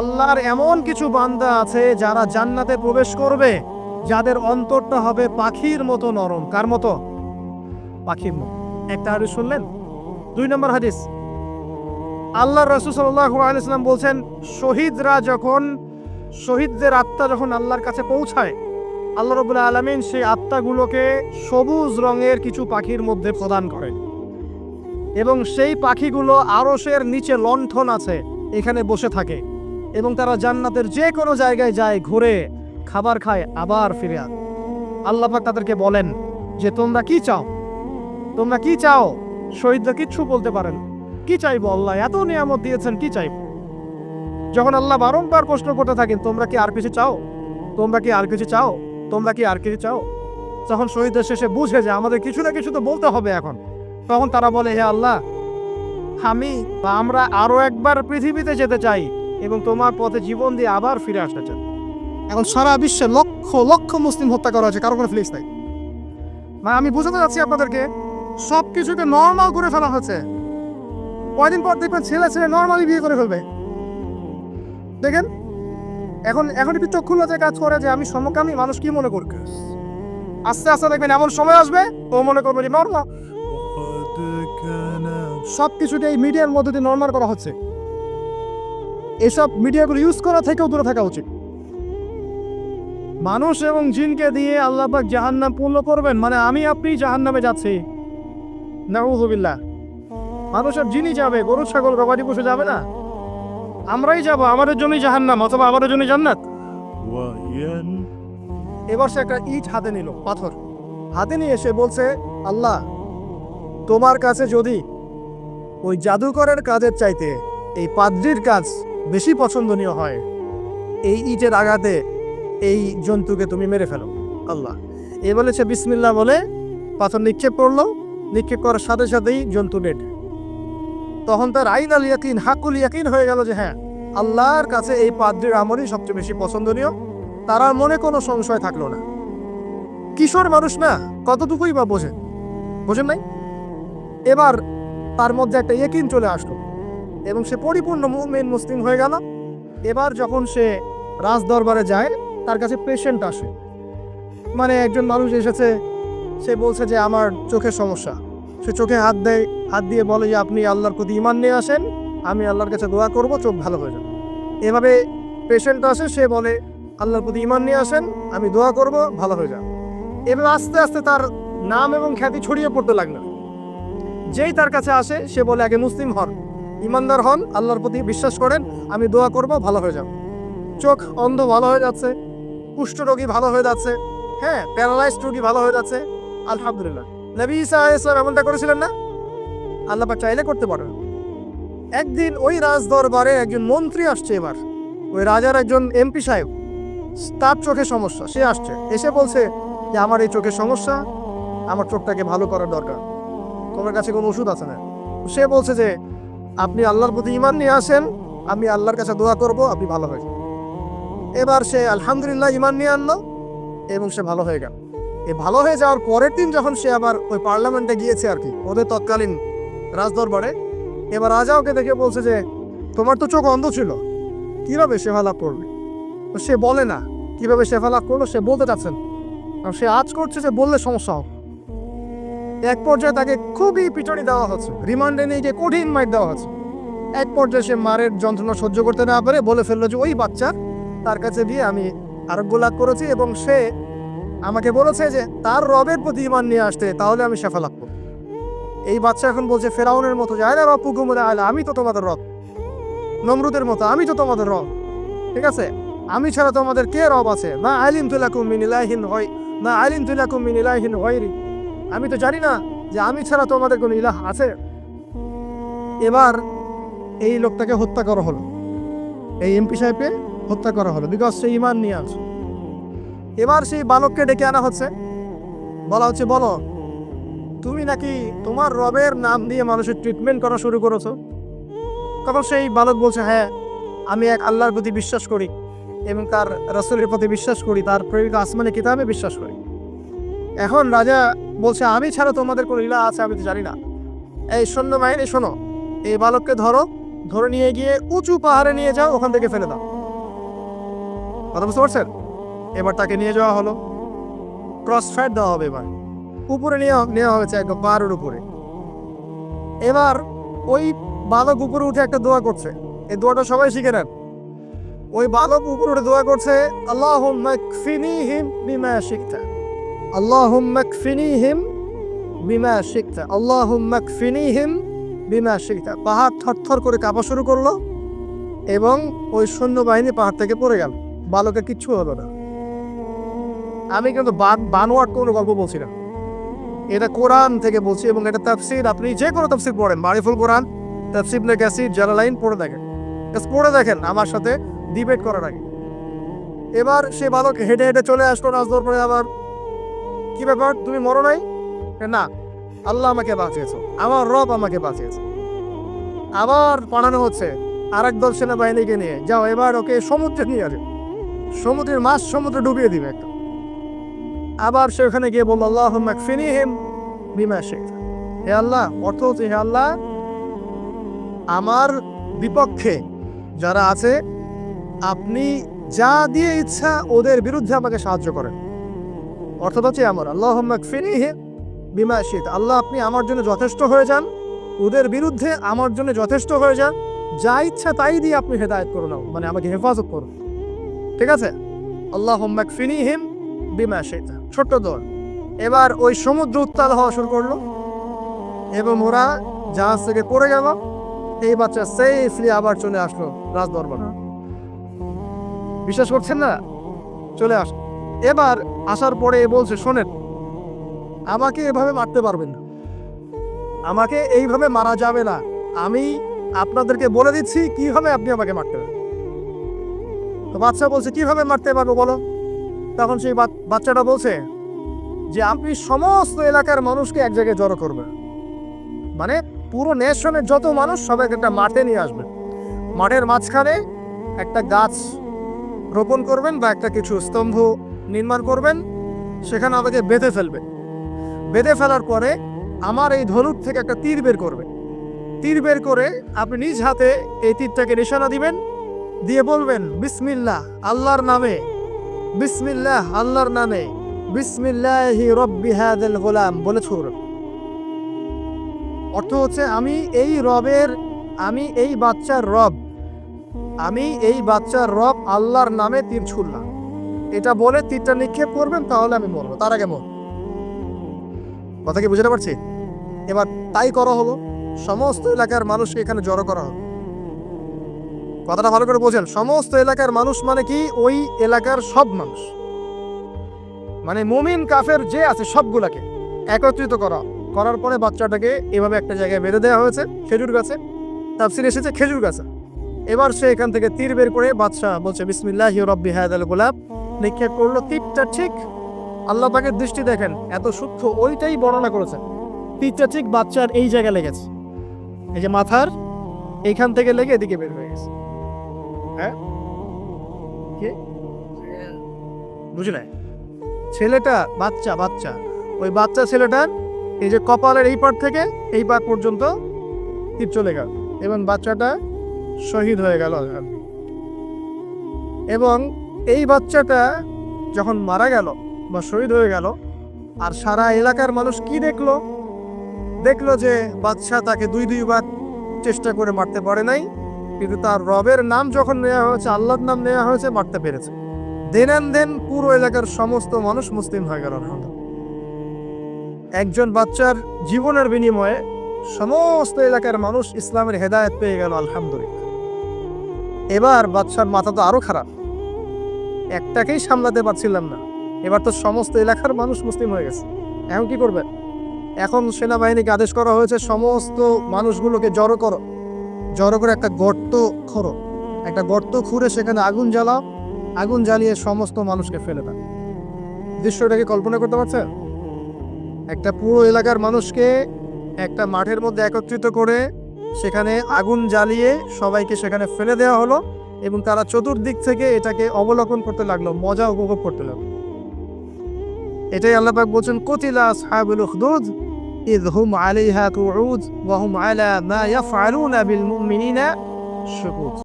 আল্লাহর এমন কিছু বান্দা আছে যারা জান্নাতে প্রবেশ করবে, যাদের অন্তরটা হবে পাখির মতো নরম। কার মতো? পাখির মতো। একটা হাদিস শুনলেন? দুই নম্বর হাদিস। আল্লাহ রসুল সাল্লাম বলছেন, শহীদরা যখন, শহীদদের আত্মা যখন আল্লাহর কাছে পৌঁছায়, আল্লাহ রবুল্লা আলমিন সেই আত্মাগুলোকে সবুজ রঙের কিছু পাখির মধ্যে প্রদান করে এবং সেই পাখিগুলো আরসের নিচে লণ্ঠন আছে, এখানে বসে থাকে। এবং তারা জান্নাতের যে কোনো জায়গায় যায়, ঘুরে খাবার খায়, আবার ফিরে আসে আল্লাহ পাক তাদেরকে বলেন যে, তোমরা কি চাও? তোমরা কি চাও? শহীদরা কিচ্ছু বলতে পারেন কি চাইব আল্লাহ? এত নিয়ামত দিয়েছেন, কি চাইব? যখন আল্লাহ বারংবার প্রশ্ন করতে থাকেন, তোমরা কি আর কিছু চাও? তোমরা কি আর কিছু চাও? তোমরা কি আর কিছু চাও? যখন শহীদের শেষে বুঝে যে আমাদের কিছু না কিছু তো বলতে হবে এখন। তখন তারা বলে, হে আল্লাহ, আমি বা আমরা আরও একবার পৃথিবীতে যেতে চাই। এবং তোমার পথে জীবন দিয়ে আবার ফিরে আসতে চাই। এখন সারা বিশ্বে লক্ষ লক্ষ মুসলিম হত্যা করা হয়েছে, কারও কোনো ফিলিংস নাই। মানে আমি বুঝাতে যাচ্ছি আপনাদেরকে সব কিছুকে নর্মাল করে ফেলা হচ্ছে কয়দিন পর দেখবেন ছেলে ছেলে নর্মালি বিয়ে করে ফেলবে। দেখেন, এখন এখন একটু চক্ষু লজ্জায় কাজ করে যে আমি সমকামী মানুষ কি মনে করবে? আস্তে আস্তে দেখবেন এমন সময় আসবে, ও মনে করবে নর্মাল সব কিছুকে এই মিডিয়ার মধ্যে দিয়ে নর্মাল করা হচ্ছে। এসব মিডিয়াগুলো ইউজ করা থেকেও দূরে থাকা উচিত। মানুষ এবং জিনকে দিয়ে আল্লাহ পাক জাহান্নাম পূর্ণ করবেন মানে আমি আপনি জাহান্নামে যাচ্ছি। নাউজুবিল্লাহ মানুষ আর জিনই যাবে গরু ছাগল গবাদি পশু যাবে না। আমরাই যাব আমাদের জন্যই জাহান্নাম অথবা আমাদের জন্যই জান্নাত। এবার সে একটা ইট হাতে নিল পাথর। হাতে নিয়ে এসে বলছে আল্লাহ তোমার কাছে যদি ওই জাদুকরের কাজের চাইতে এই পাদ্রির কাজ বেশি পছন্দনীয় হয়। এই ইটের আঘাতে এই জন্তুকে তুমি মেরে ফেলো। আল্লাহ। এ বলেছে, বিসমিল্লাহ বলে, পাথর নিক্ষেপ করল। নিক্ষেপ করার সাথে সাথেই জন্তু ডেড তখন তার আইন আল ইয়াকিন হাকুল ইয়াকিন হয়ে গেল যে হ্যাঁ আল্লাহর কাছে এই পাদ্রির আমলই সবচেয়ে বেশি পছন্দনীয়। তার মনে কোনো সংশয় থাকল না। কিশোর মানুষ না, কতটুকুই বা বোঝে? বোঝেন নাই? এবার তার মধ্যে একটা ইয়েকিন চলে আসলো। এবং সে পরিপূর্ণ মুমিন মুসলিম হয়ে গেল। এবার যখন সে রাজ দরবারে যায়, তার কাছে পেশেন্ট আসে। মানে একজন মানুষ এসেছে, সে বলছে যে, আমার চোখের সমস্যা। সে চোখে হাত দেয়, হাত দিয়ে বলে যে, আপনি আল্লাহর প্রতি ইমান নিয়ে আসেন, আমি আল্লাহর কাছে দোয়া করব, চোখ ভালো হয়ে যাবে। এভাবে পেশেন্ট আসে, সে বলে, আল্লাহর প্রতি ইমান নিয়ে আসেন, আমি দোয়া করব, ভালো হয়ে যাবে। এবার আস্তে আস্তে তার নাম এবং খ্যাতি ছড়িয়ে পড়তে লাগল। যেই তার কাছে আসে, সে বলে, আগে মুসলিম হন। ইমানদার হন, আল্লাহর প্রতি বিশ্বাস করেন, আমি দোয়া করব, ভালো হয়ে যাব। চোখ অন্ধ ভালো হয়ে যাচ্ছে, কুষ্ঠ রোগী ভালো হয়ে যাচ্ছে হ্যাঁ প্যারালাইজড রোগী ভালো হয়ে যাচ্ছে, আলহামদুলিল্লাহ। নবী ইসা ইসলাম এমনটা করেছিলেন না? আল্লাহ চাইলে করতে পারেন। একদিন ওই রাজ দরবারে একজন মন্ত্রী আসছে এবার। ওই রাজার একজন এমপি সাহেব। তার চোখে সমস্যা, সে আসছে। এসে বলছে যে, আমার এই চোখের সমস্যা, আমার চোখটাকে ভালো করার দরকার। তোমার কাছে কোনো ওষুধ আছে না? সে বলছে যে আপনি আল্লাহর প্রতি ইমান নিয়ে আসেন, আমি আল্লাহর কাছে দোয়া করব, আপনি ভালো হয়ে। এবার সে আলহামদুলিল্লাহ ইমান নিয়ে আনলো এবং সে ভালো হয়ে গেল। এ ভালো হয়ে যাওয়ার পরের দিন যখন সে আবার ওই পার্লামেন্টে গিয়েছে আর কি, ওদের তৎকালীন রাজদরবারে, এবার রাজা ওকে দেখে বলছে যে, তোমার তো চোখ অন্ধ ছিল, কীভাবে শেফা লাভ করবে সে বলে না, কীভাবে শেফা লাভ করল? সে বলতে চাচ্ছেন কারণ সে আজ করছে যে, বললে সমস্যা হবে। এক পর্যায়ে তাকে খুবই পিটনি দেওয়া হচ্ছে। রিমান্ডে নিয়ে গিয়ে কঠিন মাইর দেওয়া হচ্ছে। এক পর্যায়ে সে মারের যন্ত্রণা সহ্য করতে না পারে, বলে ফেলল যে ওই বাচ্চা তার কাছে দিয়ে আমি আরোগ্য লাভ করেছি এবং সে আমাকে বলেছে যে তার রবের প্রতি ইমান নিয়ে আসতে, তাহলে আমি শেফা লাভ করব। এই বাচ্চা এখন বলছে, ফেরাউনের মতো যায় না রব্বু গুমরে আয়লা আমি তো তোমাদের রব। নমরুদের মতো, আমি তো তোমাদের রব। ঠিক আছে? আমি ছাড়া তোমাদের কে রব আছে? না আলিম তুলাকুম মিন ইলাহিন হয় না আলিম তুলাকুম ইলাহিন হয়রি আমি তো জানি না যে আমি ছাড়া তোমাদের কোনো ইলাহ আছে। এবার এই লোকটাকে হত্যা করা হলো। এই এমপি সাহেবকে হত্যা করা হলো বিকজ সে ইমান নিয়ে আসে এবার সেই বালককে ডেকে আনা হচ্ছে। বলা হচ্ছে, বলো, তুমি নাকি তোমার রবের নাম দিয়ে মানুষের ট্রিটমেন্ট করা শুরু করেছ? তখন সেই বালক বলছে হ্যাঁ আমি এক আল্লাহর প্রতি বিশ্বাস করি এবং তার রসুলের প্রতি বিশ্বাস করি, তার প্রেরিত আসমানি কিতাবে বিশ্বাস করি। এখন রাজা বলছে, আমি ছাড়া তোমাদের কোনো ইলা আছে, আমি তো জানি না। এই সৈন্য বাহিনী, শোনো, এই বালককে ধরো, ধরে নিয়ে গিয়ে উঁচু পাহাড়ে নিয়ে যাও, ওখান থেকে ফেলে দাও। কথা বুঝতে পারছেন? এবার তাকে নিয়ে যাওয়া হলো। ক্রস ফায়ার দেওয়া হবে এবার। উপরে নিয়ে নেওয়া হয়েছে একদম পাহাড়ের উপরে। এবার ওই বালক উপরে উঠে একটা দোয়া করছে। এই দোয়াটা সবাই শিখে নেন। ওই বালক উপরে উঠে দোয়া করছে আল্লাহ হিম বিমা শিখতা। আল্লাহ হিম বিমা শিখতা আল্লাহ হিম বিমা শিখতা পাহাড় থরথর করে কাঁপা শুরু করল এবং ওই সৈন্যবাহিনী পাহাড় থেকে পড়ে গেল। বালকের কিচ্ছু হলো না। আমি কিন্তু বান- বানোয়াট কোনো গল্প বলছি না। এটা কোরআন থেকে বলছি এবং এটা তাফসির। আপনি যে কোনো তাফসির পড়েন। মারিফুল কোরআন, তাফসির নে কাসির, জালালাইন পড়ে দেখেন। পড়ে দেখেন আমার সাথে ডিবেট করার আগে। এবার সে বালক হেঁটে হেঁটে চলে আসলো নাচ পরে আবার। কি ব্যাপার? তুমি মরো নাই? না, আল্লাহ আমাকে বাঁচিয়েছো। আমার রব আমাকে বাঁচিয়েছে। আবার পাঠানো হচ্ছে আরেক দল সেনাবাহিনীকে নিয়ে। যাও, এবার ওকে সমুদ্রে নিয়ে আসে। সমুদ্রের মাছ সমুদ্রে ডুবিয়ে দিবে একটা। আবার সে ওখানে গিয়ে বলল আল্লাহ ফিনি হিম বিমা শেখ হে আল্লাহ, অর্থ হচ্ছে, হে আল্লাহ, আমার বিপক্ষে যারা আছে, আপনি যা দিয়ে ইচ্ছা ওদের বিরুদ্ধে আমাকে সাহায্য করেন। অর্থাৎ হচ্ছে আমার আল্লাহ ফিনি হিম বিমা শেখ আল্লাহ, আপনি আমার জন্য যথেষ্ট হয়ে যান, ওদের বিরুদ্ধে আমার জন্য যথেষ্ট হয়ে যান, যা ইচ্ছা তাই দিয়ে আপনি হেদায়ত করুন মানে আমাকে হেফাজত করুন। ঠিক আছে? আল্লাহ ফিনি হিম বিমা সেটা ছোট্ট দল এবার ওই সমুদ্র উত্তাল হওয়া শুরু করল, এবং ওরা জাহাজ থেকে পড়ে গেল। এই বাচ্চা সেফলি আবার চলে আসলো রাজ দরবারে বিশ্বাস করছেন না? চলে আস এবার আসার পরে এ বলছে, শোনেন, আমাকে এভাবে মারতে পারবেন না। আমাকে এইভাবে মারা যাবে না। আমি আপনাদেরকে বলে দিচ্ছি, কীভাবে আপনি আমাকে মারতে পারবেন? তো বাচ্চা বলছে, কীভাবে মারতে পারব বলো? তখন সেই বাচ্চাটা বলছে যে, আপনি সমস্ত এলাকার মানুষকে এক জায়গায় জড়ো করবেন। মানে পুরো নেশনের যত মানুষ সবাইকে একটা মাঠে নিয়ে আসবেন। মাঠের মাঝখানে একটা গাছ রোপণ করবেন বা একটা কিছু স্তম্ভ নির্মাণ করবেন, সেখানে আমাকে বেঁধে ফেলবেন বেঁধে ফেলার পরে আমার এই ধনুক থেকে একটা তীর বের করবে। তীর বের করে আপনি নিজ হাতে এই তীরটাকে নিশানা দিবেন, দিয়ে বলবেন, বিসমিল্লাহ, আল্লাহর নামে, বিসমিল্লাহ, আল্লাহর নামে, বিসমিল্লাহি রব্বি হাদাল গোলাম বলে অর্থ হচ্ছে, আমি এই রবের, আমি এই বাচ্চার রব, আমি এই বাচ্চার রব আল্লাহর নামে তীর ছুড়লাম। এটা বলে তীরটা নিক্ষেপ করবেন, তাহলে আমি মরবো। তার আগে মর। কথা কি বুঝতে পারছি? এবার তাই করা হলো। সমস্ত এলাকার মানুষকে এখানে জড়ো করা হলো। কথাটা ভালো করে বোঝেন। সমস্ত এলাকার মানুষ মানে কি? ওই এলাকার সব মানুষ। মানে মুমিন, কাফের যে আছে সবগুলাকে একত্রিত করা। করার পরে বাচ্চাটাকে এভাবে একটা জায়গায় বেঁধে দেওয়া হয়েছে। খেজুর গাছে। তাফসির এসেছে খেজুর গাছে। এবার সে এখান থেকে তীর বের করে বাদশাহ বলছে, বিসমিল্লাহ রব্বি হায়াদ আল গোলাপ নিক্ষেপ করল তীরটা ঠিক। আল্লাহ পাকের দৃষ্টি দেখেন, এত সূক্ষ্ম, ওইটাই বর্ণনা করেছেন। তীরটা ঠিক বাচ্চার এই জায়গায় লেগেছে। এই যে মাথার, এইখান থেকে লেগে এদিকে বের হয়ে গেছে। হ্যাঁ? কি? বুঝি ছেলেটা বাচ্চা বাচ্চা। ওই বাচ্চা ছেলেটার এই যে কপালের এই পার থেকে এই পার পর্যন্ত তীর চলে গেল। এবং বাচ্চাটা শহীদ হয়ে গেল এবং এই বাচ্চাটা যখন মারা গেল বা শহীদ হয়ে গেল, আর সারা এলাকার মানুষ কি দেখল? দেখল যে বাচ্চা তাকে দুই দুইবার চেষ্টা করে মারতে পারে নাই, কিন্তু তার রবের নাম যখন নেওয়া হয়েছে, আল্লাহর নাম নেওয়া হয়েছে, মারতে পেরেছে। দেন দেন পুরো এলাকার সমস্ত মানুষ মুসলিম হয়ে গেল একজন বাচ্চার জীবনের বিনিময়ে সমস্ত এলাকার মানুষ ইসলামের হেদায়েত পেয়ে গেল, আলহামদুলিল্লাহ। এবার বাচ্চার মাথা তো আরও খারাপ। একটাকেই সামলাতে পারছিলাম না। এবার তো সমস্ত এলাকার মানুষ মুসলিম হয়ে গেছে। এখন কি করবেন এখন সেনাবাহিনীকে আদেশ করা হয়েছে, সমস্ত মানুষগুলোকে জড়ো করো। জড়ো করে একটা গর্ত খোঁড়ো। একটা গর্ত খুঁড়ে সেখানে আগুন জ্বালাও। আগুন জ্বালিয়ে সমস্ত মানুষকে ফেলে দাও। দৃশ্যটাকে কল্পনা করতে পারছেন? একটা পুরো এলাকার মানুষকে একটা মাঠের মধ্যে একত্রিত করে সেখানে আগুন জ্বালিয়ে সবাইকে সেখানে ফেলে দেওয়া হলো। এবং তারা চতুর্দিক থেকে এটাকে অবলোকন করতে লাগলো মজা উপভোগ করতে লাগলো এটাই আল্লাহ পাক বলছেন কতিলা আসহাবুল উখদুদ إذ هم عليها قعود وهم على ما يفعلون بالمؤمنين সবুজ